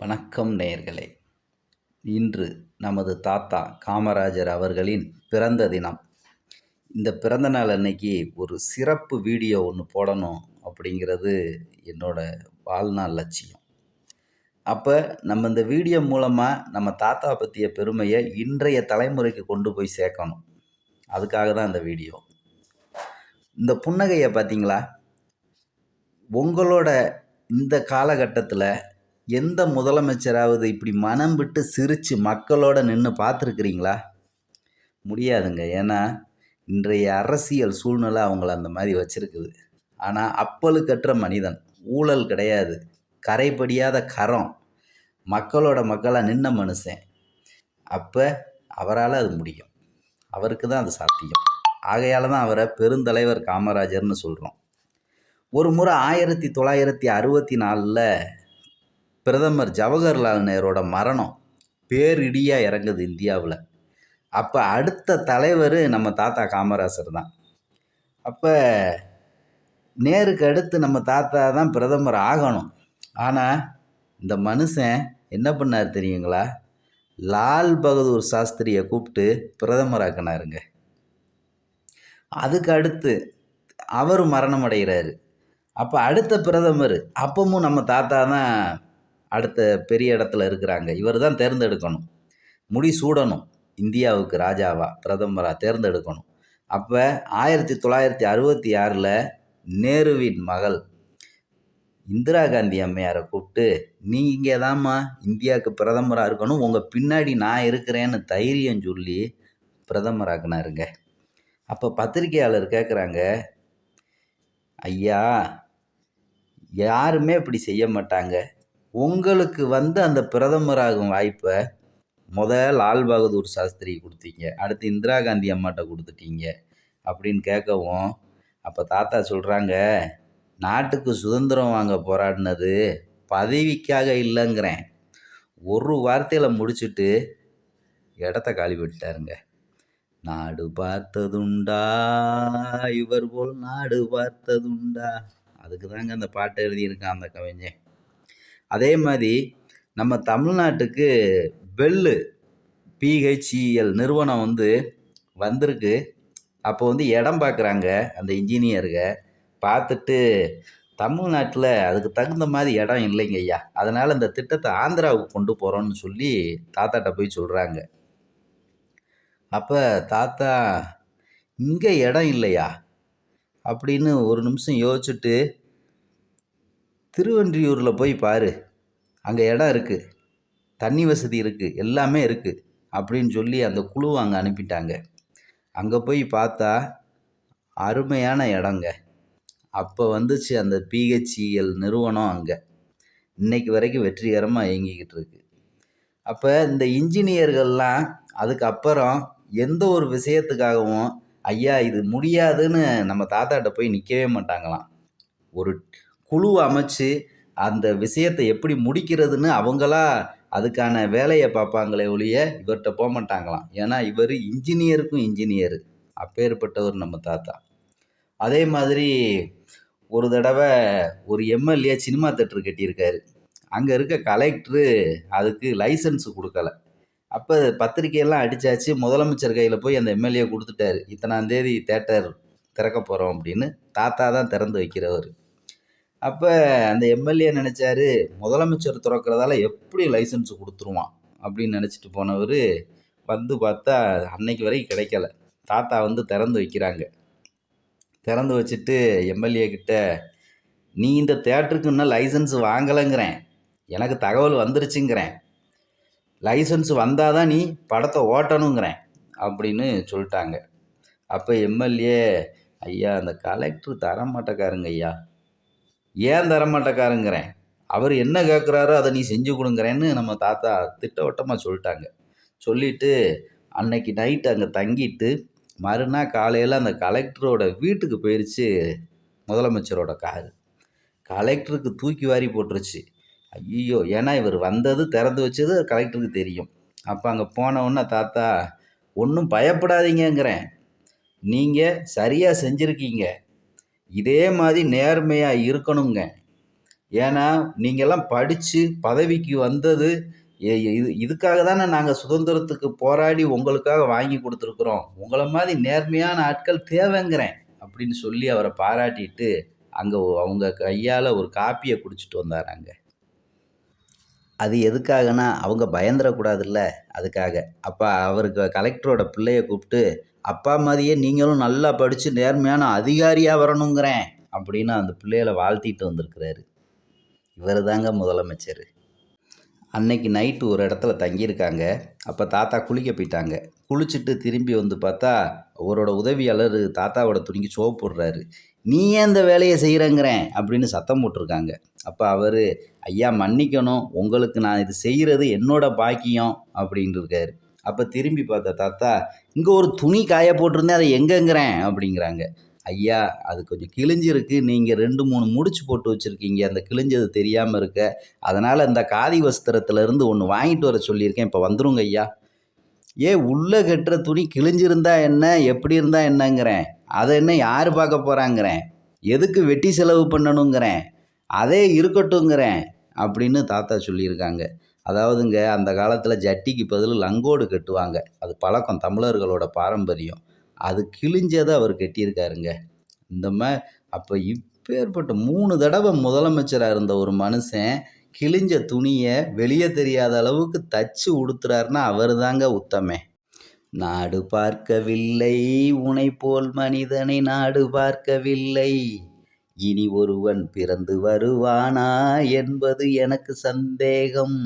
வணக்கம் நேயர்களே. இன்று நமது தாத்தா காமராஜர் அவர்களின் பிறந்த தினம். இந்த பிறந்த நாள் அன்னைக்கு ஒரு சிறப்பு வீடியோ ஒன்று போடணும் அப்படிங்கிறது என்னோட வாழ்நாள் லட்சியம். அப்போ நம்ம இந்த வீடியோ மூலமாக நம்ம தாத்தா பற்றிய பெருமையை இன்றைய தலைமுறைக்கு கொண்டு போய் சேர்க்கணும். அதுக்காக தான் இந்த வீடியோ. இந்த புன்னகையை பார்த்தீங்களா உங்களோட இந்த காலகட்டத்தில் எந்த முதலமைச்சராவது இப்படி மனம் விட்டு சிரித்து மக்களோட நின்று பார்த்துருக்குறீங்களா? முடியாதுங்க. ஏன்னா இன்றைய அரசியல் சூழ்நிலை அவங்கள அந்த மாதிரி வச்சுருக்குது. ஆனால் அப்பழுக்கற்ற மனிதன் ஊழல் கிடையாது. கரைபடியாத கரம். மக்களோட மக்களாக நின்ன மனுஷன். அப்போ அவரால் அது முடியும். அவருக்கு தான் அது சாத்தியம். ஆகையால் தான் அவரை பெருந்தலைவர் காமராஜர்னு சொல்கிறோம் ஒரு முறை ஆயிரத்தி தொள்ளாயிரத்தி அறுபத்தி நாலில் பிரதமர் ஜவஹர்லால் நேரோட மரணம் பேரிடியாக இறங்குது இந்தியாவில். அப்போ அடுத்த தலைவர் நம்ம தாத்தா காமராஜர் தான். அப்போ நேருக்கு அடுத்து நம்ம தாத்தா தான் பிரதமர் ஆகணும். ஆனால் இந்த மனுஷன் என்ன பண்ணார் தெரியுங்களா? லால் பகதூர் சாஸ்திரியை கூப்பிட்டு பிரதமராக்கினாருங்க அதுக்கு அடுத்து அவர் மரணம் அடைகிறாரு அப்போ அடுத்த பிரதமர் அப்பவும் நம்ம தாத்தா தான் அடுத்த பெரிய இடத்துல இருக்கிறாங்க. இவர் தான் தேர்ந்தெடுக்கணும். முடி சூடணும். இந்தியாவுக்கு ராஜாவா பிரதமராக தேர்ந்தெடுக்கணும். அப்போ ஆயிரத்தி தொள்ளாயிரத்தி அறுபத்தி ஆறில் நேருவின் மகள் இந்திரா காந்தி அம்மையாரை கூப்பிட்டு நீங்கள் தாம்மா இந்தியாவுக்கு பிரதமராக இருக்கணும். உங்கள் பின்னாடி நான் இருக்கிறேன்னு தைரியம் சொல்லி பிரதமராக்குனாருங்க அப்போ பத்திரிகையாளர் கேட்குறாங்க ஐயா யாருமே இப்படி செய்ய மாட்டாங்க. உங்களுக்கு வந்து அந்த பிரதமராகும் வாய்ப்பை முத லால் பகதூர் சாஸ்திரி கொடுத்தீங்க. அடுத்து இந்திரா காந்தி அம்மாட்ட கொடுத்துட்டீங்க. அப்படின்னு கேட்கவும் அப்போ தாத்தா சொல்கிறாங்க நாட்டுக்கு சுதந்திரம் வாங்க போராடினது பதவிக்காக இல்லைங்கிறேன். ஒரு வார்த்தையில் முடிச்சுட்டு இடத்த காலி பண்ணிட்டாருங்க. நாடு பார்த்ததுண்டா இவர் போல் நாடு பார்த்ததுண்டா. அதுக்கு தாங்க அந்த பாட்டை எழுதியிருக்கான் அந்த கவிஞன். அதே மாதிரி நம்ம தமிழ்நாட்டுக்கு பெல்லு பிஹெச்இஎல் நிறுவனம் வந்து வந்திருக்கு. அப்போ வந்து இடம் பார்க்குறாங்க அந்த இன்ஜினியருங்க பார்த்துட்டு தமிழ்நாட்டில் அதுக்கு தகுந்த மாதிரி இடம் இல்லைங்க ஐயா. அதனால் இந்த திட்டத்தை ஆந்திராவுக்கு கொண்டு போகிறோன்னு சொல்லி தாத்தாட்ட போய் சொல்கிறாங்க அப்போ தாத்தா இங்கே இடம் இல்லையா? அப்படின்னு ஒரு நிமிஷம் யோசிச்சுட்டு திருவன்றியூரில் போய் பாரு. அங்கே இடம் இருக்குது தண்ணி வசதி இருக்குது எல்லாமே இருக்குது அப்படின்னு சொல்லி அந்த குழுவை அங்கே அனுப்பிட்டாங்க. அங்கே போய் பார்த்தா அருமையான இடங்க. அப்போ வந்துச்சு அந்த பிஹெச்இஎல் நிறுவனம் அங்கே. இன்னைக்கு வரைக்கும் வெற்றிகரமாக இயங்கிக்கிட்டு இருக்கு. அப்போ இந்த இன்ஜினியர்கள்லாம் அதுக்கப்புறம் எந்த ஒரு விஷயத்துக்காகவும் ஐயா இது முடியாதுன்னு நம்ம தாத்தாட்ட போய் நிற்கவே மாட்டாங்களாம். ஒரு குழு அமைச்சு அந்த விஷயத்தை எப்படி முடிக்கிறதுன்னு அவங்களா அதுக்கான வேலையை பார்ப்பாங்களே ஒழிய இவர்கிட்ட போக மாட்டாங்களாம். ஏன்னா இவர் இன்ஜினியருக்கும் இன்ஜினியரு. அப்பேற்பட்டவர் நம்ம தாத்தா. அதே மாதிரி ஒரு தடவை ஒரு எம்எல்ஏ சினிமா தேட்டர் கட்டியிருக்காரு. அங்கே இருக்க கலெக்டரு அதுக்கு லைசன்ஸ் கொடுக்கல. அப்போ பத்திரிக்கையெல்லாம் அடித்தாச்சு முதலமைச்சர் கையில் போய் அந்த எம்எல்ஏ கொடுத்துட்டாரு. இத்தனாந்தேதி தேட்டர் திறக்க போகிறோம் அப்படின்னு. தாத்தா தான் திறந்து வைக்கிறவர். அப்போ அந்த எம்எல்ஏ நினச்சாரு முதலமைச்சர் திறக்கிறதால எப்படி லைசன்ஸ் கொடுத்துருவான் அப்படின்னு நினச்சிட்டு போனவர் வந்து பார்த்தா அன்னைக்கு வரைக்கும் கிடைக்கல. தாத்தா வந்து திறந்து வைக்கிறாங்க. திறந்து வச்சுட்டு எம்எல்ஏ கிட்ட நீ இந்த தேட்டருக்கு இன்னும் லைசன்ஸ் வாங்கலைங்கிறேன். எனக்கு தகவல் வந்துருச்சுங்கிறேன். லைசன்ஸ் வந்தால் தான் நீ படத்தை ஓட்டணுங்கிறேன். அப்படின்னு சொல்லிட்டாங்க. அப்போ எம்எல்ஏ ஐயா அந்த கலெக்டர் தரமாட்டக்காருங்க ஐயா. ஏன் தரமாட்டக்காருங்கிறேன்? அவர் என்ன கேட்குறாரோ அதை நீ செஞ்சு கொடுங்கிறேன்னு நம்ம தாத்தா திட்டவட்டமாக சொல்லிட்டாங்க. சொல்லிவிட்டு அன்னைக்கு நைட் அங்கே தங்கிட்டு மறுநாள் காலையில் அந்த கலெக்டரோட வீட்டுக்கு போயிடுச்சு முதலமைச்சரோட காரு. கலெக்டருக்கு தூக்கி வாரி போட்டுருச்சு. ஐயோ ஏன்னா இவர் வந்தது திறந்து வச்சது கலெக்டருக்கு தெரியும். அப்போ அங்கே போனவுடனே தாத்தா ஒன்றும் பயப்படாதீங்கங்கிறேன். நீங்கள் சரியாக செஞ்சுருக்கீங்க. இதே மாதிரி நேர்மையாக இருக்கணுங்க. ஏன்னா நீங்கள்லாம் படித்து பதவிக்கு வந்தது இது இதுக்காக தானே நாங்கள் சுதந்திரத்துக்கு போராடி உங்களுக்காக வாங்கி கொடுத்துருக்குறோம். உங்களை மாதிரி நேர்மையான ஆட்கள் தேவைங்கிறேன் அப்படின்னு சொல்லி அவரை பாராட்டிட்டு அங்கே அவங்க கையால் ஒரு காப்பியை குடிச்சிட்டு வந்தாராங்க. அது எதுக்காகனா அவங்க பயந்துடக்கூடாதுல்ல அதுக்காக. அப்போ அவருக்கு கலெக்டரோட பிள்ளைய கூப்பிட்டு அப்பா மாதிரியே நீங்களும் நல்லா படித்து நேர்மையான அதிகாரியாக வரணுங்கிறேன் அப்படின்னு அந்த பிள்ளைகளை வாழ்த்திட்டு வந்திருக்கிறாரு. இவர் தாங்க முதலமைச்சர். அன்னைக்கு நைட்டு ஒரு இடத்துல தங்கியிருக்காங்க. அப்போ தாத்தா குளிக்க போயிட்டாங்க. குளிச்சுட்டு திரும்பி வந்து பார்த்தா அவரோட உதவியாளர் தாத்தாவோட துணிக்கு சோப்பு போடுறாரு. நீ ஏன் இந்த வேலையை செய்கிறங்கிறேன் அப்படின்னு சத்தம் போட்டிருக்காங்க. அப்போ அவர் ஐயா மன்னிக்கணும். உங்களுக்கு நான் இது செய்கிறது என்னோட பாக்கியம். அப்படின்ட்டு இருக்காரு. அப்போ திரும்பி பார்த்தா தாத்தா இங்கே ஒரு துணி காய போட்டிருந்தேன் அதை எங்கங்கிறேன்? அப்படிங்கிறாங்க. ஐயா அது கொஞ்சம் கிழிஞ்சிருக்கு. நீங்கள் ரெண்டு மூணு முடிச்சு போட்டு வச்சுருக்கீங்க. அந்த கிழிஞ்சது தெரியாமல் இருக்க. அதனால் இந்த காதி வஸ்திரத்துலேருந்து ஒன்று வாங்கிட்டு வர சொல்லியிருக்கேன். இப்போ வந்துருங்க ஐயா. ஏ உள்ளே கட்டுற துணி கிழிஞ்சிருந்தா என்ன? எப்படி இருந்தா என்னங்கிறேன். அதை என்ன யார் பார்க்க போகிறாங்கிறேன் எதுக்கு வெட்டி செலவு பண்ணணுங்கிறேன்? அதே இருக்கட்டுங்கிறேன் அப்படின்னு தாத்தா சொல்லியிருக்காங்க. அதாவதுங்க அந்த காலத்தில் ஜட்டிக்கு பதில் லங்கோடு கட்டுவாங்க. அது பழக்கம் தமிழர்களோட பாரம்பரியம். அது கிழிஞ்சதை அவர் கட்டியிருக்காருங்க. இந்த மாதிரி அப்போ இப்பேற்பட்ட மூணு தடவை முதலமைச்சராக இருந்த ஒரு மனுஷன் கிழிஞ்ச துணியை வெளியே தெரியாத அளவுக்கு தச்சு உடுத்துறாருன்னா அவர் தாங்க உத்தமே. நாடு பார்க்கவில்லை உனை போல் மனிதனை நாடு பார்க்கவில்லை. இனி ஒருவன் பிறந்து வருவானா என்பது எனக்கு சந்தேகம்.